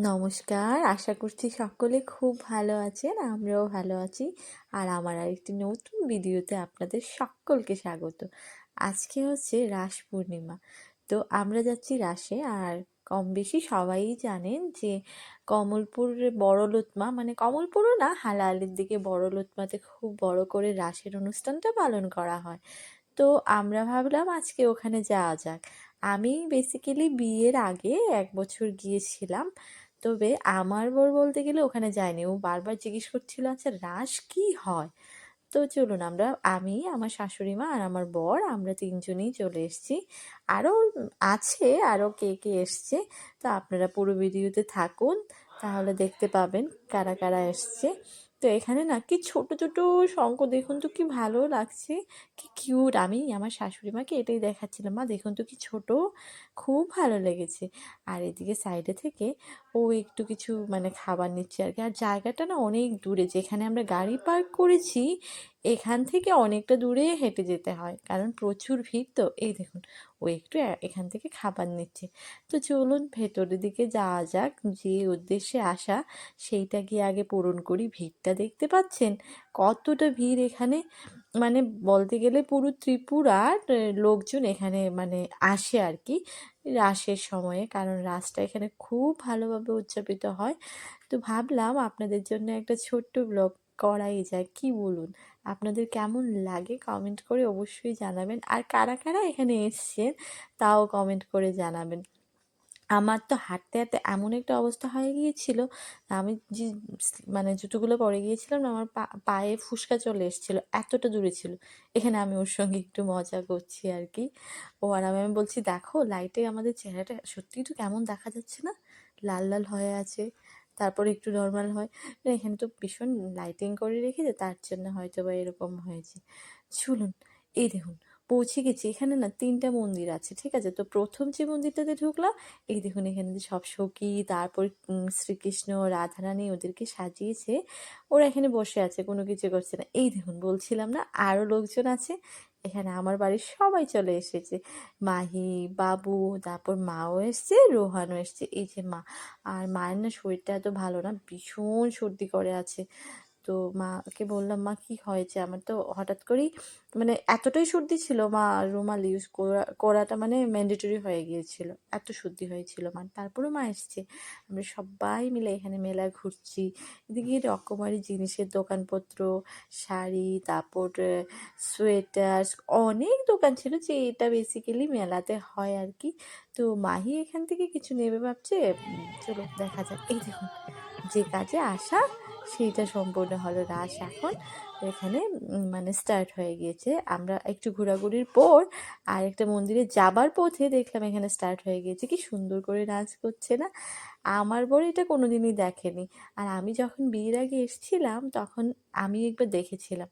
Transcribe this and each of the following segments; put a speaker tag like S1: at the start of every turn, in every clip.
S1: নমস্কার, আশা করছি সকলে খুব ভালো আছেন, আমরাও ভালো আছি। আর আমার আরেকটি নতুন ভিডিওতে আপনাদের সকলকে স্বাগত। আজকে হচ্ছে রাস পূর্ণিমা। তো আমরা যাচ্ছি রাসে, আর কম বেশি সবাই জানেন যে কমলপুরের বড় লোতমা মানে কমলপুরও না, হালালের দিকে বড় লোতমাতে খুব বড় করে রাসের অনুষ্ঠানটা পালন করা হয়। তো আমরা ভাবলাম আজকে ওখানে যাওয়া যাক। আমি বেসিক্যালি বিয়ের আগে এক বছর গিয়েছিলাম। তবে আমার বর বলতে গেলে ওখানে যায়নি। ও বারবার জিজ্ঞেস করছিল আচ্ছা রাস কি হয়? তো চলুন আমরা, আমি, আমার শাশুড়ি মা আর আমার বর আমরা তিনজনেই চলে এসেছি। আরও আছে আরও কে কে এসছে, তো আপনারা পুরো ভিডিওতে থাকুন। তাহলে দেখতে পাবেন কারা কারা এসছে। তো এখানে না কি ছোট ছোট শঙ্খ দেখুন তো কি ভালো লাগছে। কি কিউট আমি আমার শাশুড়ি মাকে এটাই দেখাচ্ছিলাম, মা, দেখুন তো কি ছোট, খুব ভালো লেগেছে। আর এদিকে সাইডে থেকে ও একটু কিছু মানে খাবার নিচ্ছে আর কি আর জায়গাটা না অনেক দূরে, যেখানে আমরা গাড়ি পার্ক করেছি এখান থেকে অনেকটা দূরে হেঁটে যেতে হয়। কারণ প্রচুর ভিড় তো। এই দেখুন, ও একটু এখান থেকে খাবার নিচ্ছে। তো চলুন ভেতরের দিকে যাওয়া যাক। যে উদ্দেশ্যে আসা, সেইটা গিয়ে আগে পূরণ করি। ভিড়টা দেখতে পাচ্ছেন? কতটা ভিড় এখানে? মানে বলতে গেলে পুরো ত্রিপুরার লোকজন এখানে মানে আসে আর কি রাসের সময়ে। কারণ রাসটা এখানে খুব ভালোভাবে উদযাপিত হয়। তো ভাবলাম আপনাদের জন্য একটা ছোট্ট ব্লগ করাই যায়, কি বলুন? আপনাদের কেমন লাগে কমেন্ট করে অবশ্যই জানাবেন। আর কারা কারা এখানে এসছেন, তাও কমেন্ট করে জানাবেন। আমার তো হাঁটতে হাঁটতে এমন একটা অবস্থা হয়ে গিয়েছিল, আমি যে মানে জুতোগুলো পরে গিয়েছিলাম আমার পায়ে ফুসকা চলে এসেছিল, এতটা দূরে ছিল। এখানে আমি ওর সঙ্গে একটু মজা করছি আর কি। ও আর আমি বলছি, দেখো লাইটে আমাদের চেহারাটা সত্যিই তো কেমন দেখা যাচ্ছে না? লাল লাল হয়ে আছে। তারপর একটু নর্মাল হয়। এখানে তো ভীষণ লাইটিং করে রেখেছে, তার জন্য হয়তো বা এরকম হয়েছে। চলুন, এই দেখুন, পৌঁছে গেছি। এখানে না তিনটা মন্দির আছে, ঠিক আছে? তো প্রথম যে মন্দিরটাতে ঢুকলাম, এই দেখুন এখানে যে সব সখী, তারপর শ্রীকৃষ্ণ, রাধারানী ওদেরকে সাজিয়েছে। ওরা এখানে বসে আছে, কোনো কিছু করছে না। এই দেখুন, বলছিলাম না আরও লোকজন আছে। এখানে আমার বাড়ির সবাই চলে এসেছে। মাহি, বাবু, তারপর মাও এসছে, রোহানও এসছে। এই যে মা, আর মায়ের না শরীরটা এত ভালো না, ভীষণ সর্দি করে আছে। তো মাকে বললাম, মা, কি হয়েছে? আমার তো হঠাৎ করেই মানে এতটাই সর্দি ছিল, মা রুমাল ইউজ করা, করাটা মানে ম্যান্ডেটরি হয়ে গিয়েছিল। এত সর্দি হয়েছিল, মা। তারপরেও মা এসছে। আমরা সবাই মিলে এখানে মেলা ঘুরছি। এদিকে রকমারি জিনিসের দোকানপত্র, শাড়ি, তারপর সোয়েটার অনেক দোকান ছিল যে এটা বেসিক্যালি মেলাতে হয় আর কি। তো মাহি এখান থেকে কিছু নেবে ভাবছে চলো দেখা যাক। এই দেখুন যে কাজে আসা, সেইটা সম্পূর্ণ হলো রাস এখন। এখানে মানে স্টার্ট হয়ে গিয়েছে। আমরা একটু ঘোরাঘুরির পর আর একটা মন্দিরে যাবার পথে দেখলাম এখানে স্টার্ট হয়ে গিয়েছে। কি সুন্দর করে নাচ করছে না? আমার বড় এটা কোনো দিনই দেখেনি। আর আমি যখন বিয়ের আগে এসেছিলাম, তখন আমি একবার দেখেছিলাম।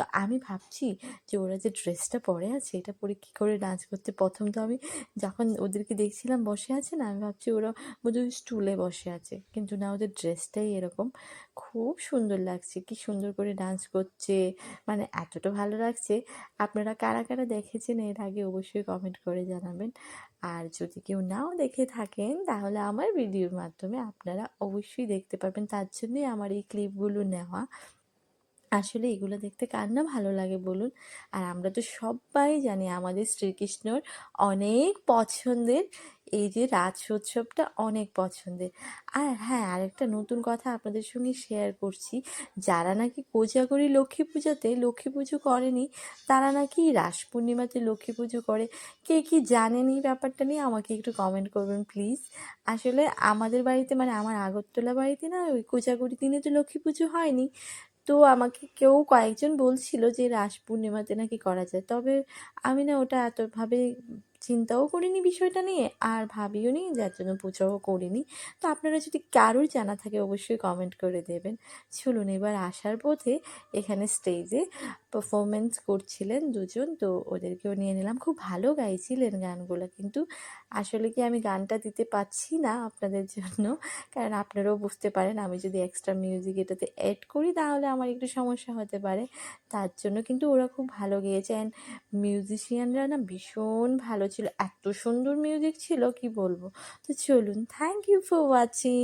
S1: তো আমি ভাবছি যে ওরা যে ড্রেসটা পরে আছে, এটা পরে কী করে ডান্স করতে? প্রথম তো আমি যখন ওদেরকে দেখছিলাম বসে আছে না, আমি ভাবছি ওরা বোধহয় স্টুলে বসে আছে। কিন্তু না, ওদের ড্রেসটাই এরকম। খুব সুন্দর লাগছে, কি সুন্দর করে ডান্স করছে মানে এতটা ভালো লাগছে। আপনারা কারা কারা দেখেছেন এর আগে অবশ্যই কমেন্ট করে জানাবেন। আর যদি কেউ নাও দেখে থাকেন, তাহলে আমার ভিডিওর মাধ্যমে আপনারা অবশ্যই দেখতে পারবেন। তার জন্যই আমার এই ক্লিপগুলো নেওয়া। আসলে এগুলো দেখতে কার না ভালো লাগে বলুন? আর আমরা তো সবাই জানি আমাদের শ্রীকৃষ্ণর অনেক পছন্দের, এই যে রাজ উৎসবটা অনেক পছন্দের। আর হ্যাঁ আরেকটা নতুন কথা আপনাদের সঙ্গে শেয়ার করছি। যারা নাকি কোজাগরি লক্ষ্মী পূজাতে লক্ষ্মী পুজো করেনি, তারা নাকি রাস পূর্ণিমাতে লক্ষ্মী পুজো করে। কে কি জানেন এই ব্যাপারটা নিয়ে আমাকে একটু কমেন্ট করবেন প্লিজ আসলে আমাদের বাড়িতে মানে আমার আগরতলা বাড়িতে না ওই কোজাগরি দিনে তো লক্ষ্মী পুজো হয়নি। তো আমাকে কেউ কয়েকজন বলছিল যে রাস পূর্ণিমাতে নাকি করা যায়। তবে আমি না ওটা এতভাবে চিন্তাও করিনি বিষয়টা নিয়ে, আর ভাবিও নি যার জন্য পুজোও করিনি। তো আপনারা যদি কারোর জানা থাকে অবশ্যই কমেন্ট করে দেবেন। চলুন এবার আসার পথে এখানে স্টেজে পারফরমেন্স করছিলেন দুজন, তো ওদেরকেও নিয়ে নিলাম। খুব ভালো গাইছিলেন গানগুলো, কিন্তু আসলে কি আমি গানটা দিতে পাচ্ছি না আপনাদের জন্য? কারণ আপনারাও বুঝতে পারেন, আমি যদি এক্সট্রা মিউজিক এটাতে অ্যাড করি তাহলে আমার একটু সমস্যা হতে পারে। তার জন্য কিন্তু ওরা খুব ভালো গেয়েছে। অ্যান্ড মিউজিশিয়ানরা না ভীষণ ভালো ছিল এত সুন্দর মিউজিক ছিল কি বলব? তো চলুন থ্যাংক ইউ ফর ওয়াচিং